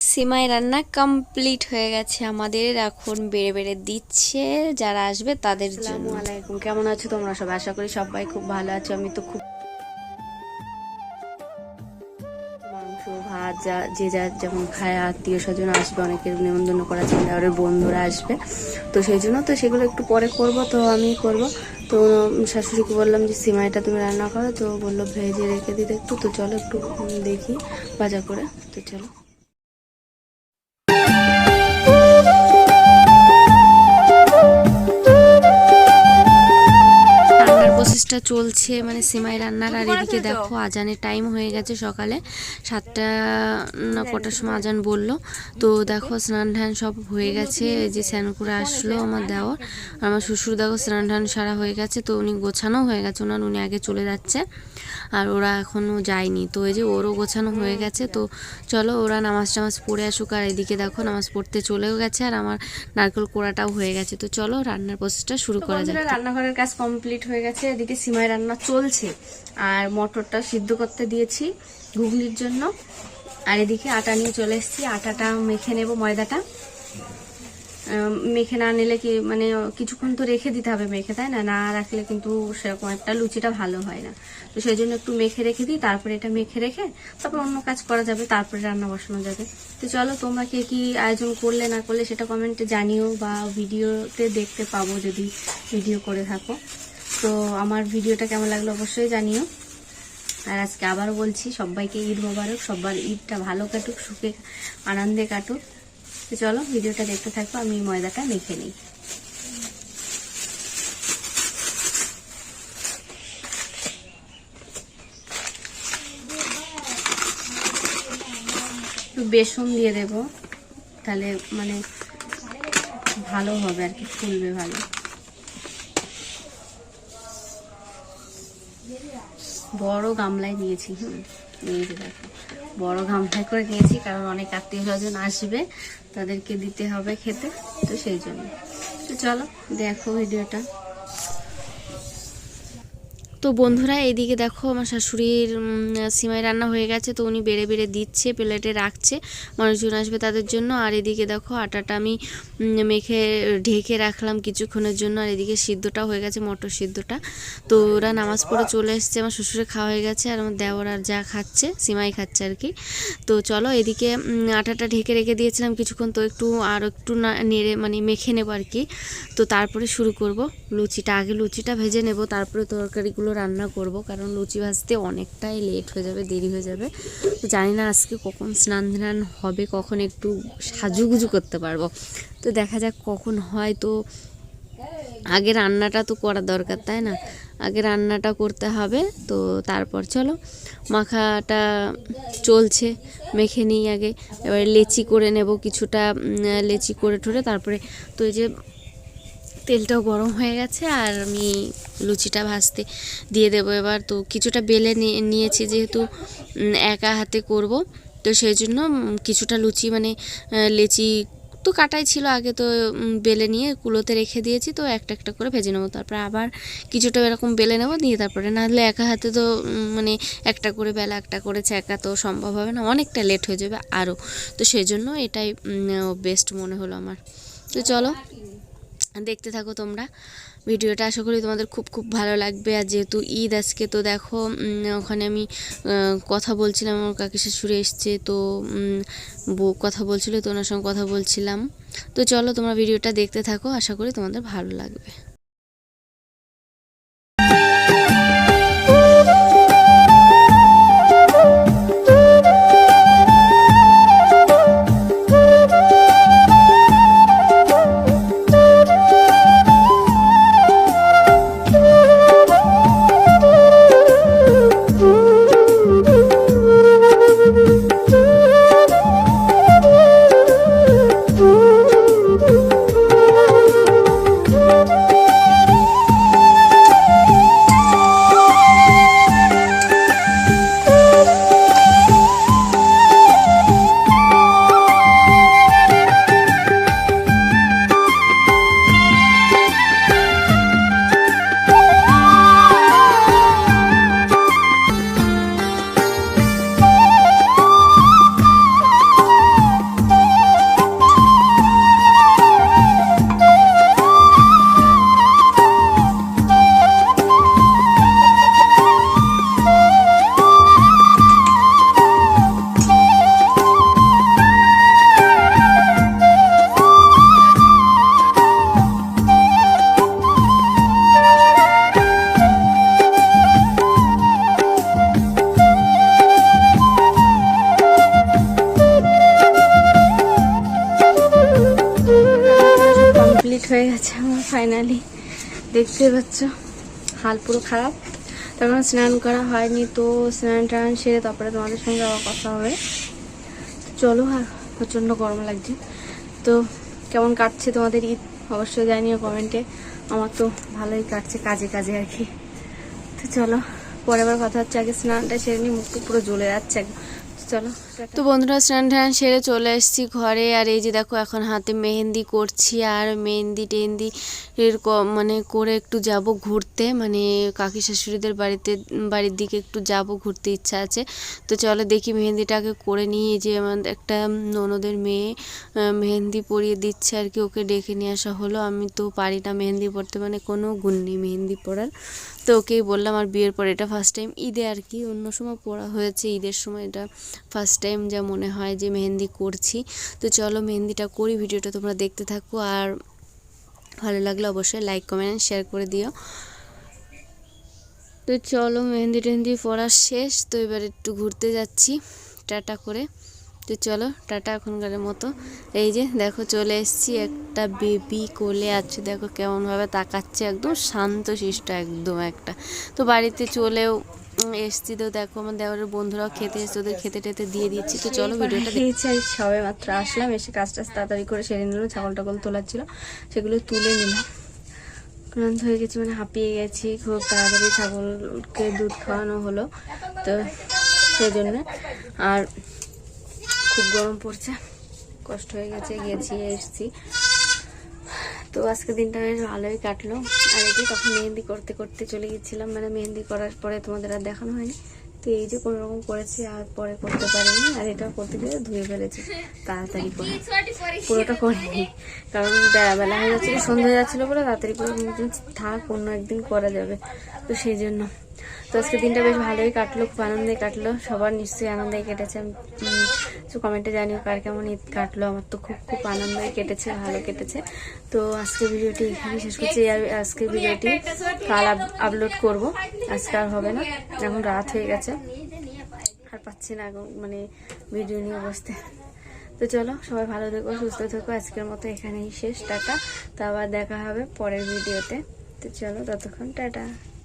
সিমাই রান্না কমপ্লিট হয়ে গেছে আমাদের। এখন বেড়ে বেড়ে দিচ্ছে যারা আসবে তাদের জন্য। কেমন আছো তোমরা সবাই? আশা করি সবাই খুব ভালো আছো। আমি তো খুব যা, যে যা যেমন খায়, আত্মীয় স্বজন আসবে, অনেকের নিমন্ত্রণ করা ছিল আর বন্ধুরা আসবে। তো সেই জন্য তো সেগুলো একটু পরে করব, তো আমি করব। তো শাশুড়িকে বললাম যে, সিমাইটা তুমি রান্না করো। তো বলল, ভেজে রেখে দিতে একটু। তো চলো একটু দেখি ভাজা করে। তো চলো। প্রসেসটা চলছে মানে সিমাই রান্নার আর এদিকে দেখো আজানের টাইম হয়ে গেছে সকালে। সাতটা না কটার সময় আজান বলল। তো দেখো স্নান ধান সব হয়ে গেছে এই যে স্নান করে আসলো আমার দেওয়ার। আমার শ্বশুর দেখো স্নান ধান সারা হয়ে গেছে তো উনি গোছানো হয়ে গেছে ওনার উনি আগে চলে যাচ্ছে। আর ওরা এখনও যায়নি তো এই যে ওরও গোছানো হয়ে গেছে তো চলো ওরা নামাজ টামাজ পড়ে আসুক। আর এদিকে দেখো নামাজ পড়তে চলেও গেছে আর আমার নারকেল কোড়াটাও হয়ে গেছে। তো চলো রান্নার প্রসেসটা শুরু করা যাক। রান্নাঘরের কাজ কমপ্লিট হয়ে গেছে। এদিকে সিমাই রান্না চলছে। আর মটরটা সিদ্ধ করতে দিয়েছি ঘুগনির জন্য। আর এদিকে আটা নিয়ে চলে এসেছি। আটাটা মেখে নেব ময়দাটা। মেখে না নিলে কি মানে কিছুক্ষণ তো রেখে দিতে হবে মেখে, তাই না? না রাখলে কিন্তু সেরকম একটা লুচিটা ভালো হয় না। তো সেই জন্য একটু মেখে রেখে দিই, তারপরে এটা মেখে রেখে তারপর অন্য কাজ করা যাবে, তারপরে রান্না বসানো যাবে। তো চলো, তোমরা কে কি আয়োজন করলে, না করলে সেটা কমেন্টে জানিও বা ভিডিওতে দেখতে পাবো যদি ভিডিও করে থাকো। তো আমার ভিডিওটা কেমন লাগল অবশ্যই জানিও। আর আজকে আবারও বলছি, সবাইকে ঈদ মোবারক, সবার ঈদটা ভালো কাটুক, সুখে, আনন্দে কাটুক। তো চলো, ভিডিওটা দেখতে থাকব আমি ময়দাটা মেখে নিই। একটু বেসন দিয়ে দেব, তাহলে মানে ভালো হবে আর কি, ফুলবে ভালো। বড় গামলায় নিয়েছি হুম। এই যে দেখো, বড় গামলায় করে নিয়েছি কারণ অনেক আত্মীয় স্বজন আসবে, তাদেরকে দিতে হবে খেতে, তো সেই জন্য। তো চলো, দেখো ভিডিওটা। তো বন্ধুরা এইদিকে দেখো আমার শাশুড়ির সিমাই রান্না হয়ে গেছে, তো উনি বেড়ে বেড়ে দিচ্ছে, প্লেটে রাখছে, মানুষজন আসবে তাদের জন্য। আর এদিকে দেখো আটাটা আমি মেখে, ঢেকে রাখলাম কিছুক্ষণের জন্য। আর এদিকে সিদ্ধটা হয়ে গেছে, মটর সিদ্ধটা। তো ওরা নামাজ পড়ে চলে এসছে, আমার শ্বশুরে খাওয়া হয়ে গেছে, আর আমার দেওর আর যা খাচ্ছে, সিমাই খাচ্ছে আর কি। তো চলো এদিকে আটাটা ঢেকে রেখে দিয়েছিলাম কিছুক্ষণ, তো একটু আর একটু না নেড়ে মানে মেখে নেব আর কি। তো তারপরে শুরু করব, লুচিটা, আগে লুচিটা ভেজে নেব, তারপরে তরকারিগুলো রান্না করব, কারণ লুচি ভাজতে অনেকটাই লেট হয়ে যাবে, দেরি হয়ে যাবে। তো জানি না আজকে কখন স্নান ধান হবে, কখন একটু সাজুগুজু করতে পারব। তো দেখা যাক কখন হয়। তো আগে রান্নাটা তো করা দরকার, তাই না? আগে রান্নাটা করতে হবে, তো তারপর চলো। মাখাটা চলছে, মেখে নিই আগে। এবারে লেচি করে নেব, কিছুটা লেচি করে ঠরে, তারপরে তো এই যে তেলটাও গরম হয়ে গেছে আর আমি লুচিটা ভাজতে দিয়ে দেবো এবার। তো কিছুটা বেলে নিয়ে নিয়েছি যেহেতু একা হাতে করব। তো সেই জন্য কিছুটা লুচি মানে লেচি তো কাটাই ছিল আগে তো বেলে নিয়ে কুলোতে রেখে দিয়েছি তো একটা একটা করে ভেজে নেব। তারপরে আবার কিছুটা এরকম বেলে নেব দিয়ে তারপরে না হলে একা হাতে তো মানে একটা করে বেলা একটা করে ছেঁকা তো সম্ভব হবে না, অনেকটা লেট হয়ে যাবে আরও তো সেই জন্য এটাই বেস্ট মনে হলো আমার। তো চলো দেখতে থাকো তোমরা। ভিডিওটা আশা করি তোমাদের খুব খুব ভালো লাগবে। আর যেহেতু ঈদ আজকে, তো দেখো ওখানে আমি কথা বলছিলাম, আমার কাকি শাশুড়ি এসছে, তো কথা বলছিল, তো ওনার সঙ্গে কথা বলছিলাম। তো চলো তোমরা ভিডিওটা দেখতে থাকো, আশা করি তোমাদের ভালো লাগবে। ফাইনালি দেখতে পাচ্ছ, হাল পুরো খারাপ। তখন স্নান করা হয়নি, তো স্নান টান সেরে তারপরে তোমাদের সঙ্গে আবার কথা হবে। চলো আর, প্রচণ্ড গরম লাগছে। তো কেমন কাটছে তোমাদের ঈদ? অবশ্যই জানিও কমেন্টে আমার তো ভালোই কাটছে কাজে কাজে আর কি। তো চলো পরে আবার কথা হচ্ছে, আগে স্নানটা সেরে নিই মুখ টুক পুরো জ্বলে যাচ্ছে একদম। চলো তো বন্ধুরা, স্নান টান সেরে চলে এসেছি ঘরে, আর এই যে দেখো, এখন হাতে মেহেন্দি করছি, আর মেহেন্দি টেহেন্দি মানে করে একটু যাব ঘুরতে। মানে কাকি শাশুড়িদের বাড়িতে, বাড়ির দিকে একটু যাব ঘুরতে ইচ্ছা আছে। তো চলো দেখি মেহেন্দিটাকে করে নিই। এই যে আমার একটা ননদের মেয়ে মেহেন্দি পরিয়ে দিচ্ছে আর কি, ওকে ডেকে নিয়ে আসা হলো। আমি তো পারি না মেহেন্দি পরতে মানে কোনো গুণ নেই মেহেন্দি পরার। তো ওকেই বললাম, আর বিয়ের পর এটা ফার্স্ট টাইম ঈদে আর কি, অন্য সময় পড়া হয়েছে, ঈদের সময় এটা ফার্স্ট টাইম যা মনে হয় যে মেহেন্দি করছি। তো চলো মেহেন্দিটা করি, ভিডিওটা তোমরা দেখতে থাকো। আর ভালো লাগলে অবশ্যই লাইক কমেন্ট শেয়ার করে দিও। তো চলো মেহেন্দি টেহেন্দি পড়া শেষ। তো এবার একটু ঘুরতে যাচ্ছি, টাটা করে। তো চলো টাটা এখনকারের মতো। এই যে দেখো চলে এসেছি একটা বেবি কোলে। আছে দেখো কেমনভাবে তাকাচ্ছে। একদম শান্ত, শিষ্ট, একদম একটা। তো বাড়িতে চলেও এসছি তো দেখো আমার দেওয়ারের বন্ধুরাও খেতে এসছে ওদের খেতে টেতে দিয়ে দিচ্ছি। তো চলো ভিডিওটা দিয়েছি আর সবে মাত্র আসলাম এসে কাজ টাজ তাড়াতাড়ি করে সেরে নিলাম ছাগল টাগল তোলার ছিল সেগুলো তুলে নিলাম। ক্লান্ত হয়ে গেছি মানে হাঁপিয়ে গেছি খুব তাড়াতাড়ি ছাগলকে দুধ খাওয়ানো হলো তো সেই জন্য আর খুব গরম পড়ছে কষ্ট হয়ে গেছে গেছি এসছি। তো আজকে দিনটা বেশ ভালোই কাটলো। আর এই যে তখন মেহেন্দি করতে করতে চলে গেছিলাম মানে মেহেন্দি করার পরে তোমাদের আর দেখানো হয়নি। তো এই যে কোনো রকম করেছি আর পরে করতে পারিনি আর এটা করতে গিয়ে ধুয়ে ফেলেছি। তাড়াতাড়ি করে। পুরোটা করিনি। কারণ বেলা হয়ে যাচ্ছিল সন্ধ্যা যাচ্ছিল বলে তাড়াতাড়ি করে থাক অন্য একদিন করা যাবে। তো সেই জন্য তো আজকে দিনটা বেশ ভালোই কাটলো, খুব আনন্দে কাটলো। সবার নিশ্চয়ই আনন্দে কেটেছে। তো কমেন্টে জানিও কার কেমন ঈদ কাটলো। আমার তো খুব খুব আনন্দই কেটেছে, ভালো কেটেছে। তো আজকে ভিডিওটি এখানে শেষ করছি। আর আজকে ভিডিওটি কাল আপলোড করব। আজকে আর হবে না। এখন রাত হয়ে গেছে। আর পাচ্ছি না মানে ভিডিও নিয়ে বসতে। তো চলো, সবাই ভালো থেকো, সুস্থ থেকো। আজকের মতো এখানেই শেষ। টাটা। তো আবার দেখা হবে পরের ভিডিওতে। তো চলো, ততক্ষণ টাটা।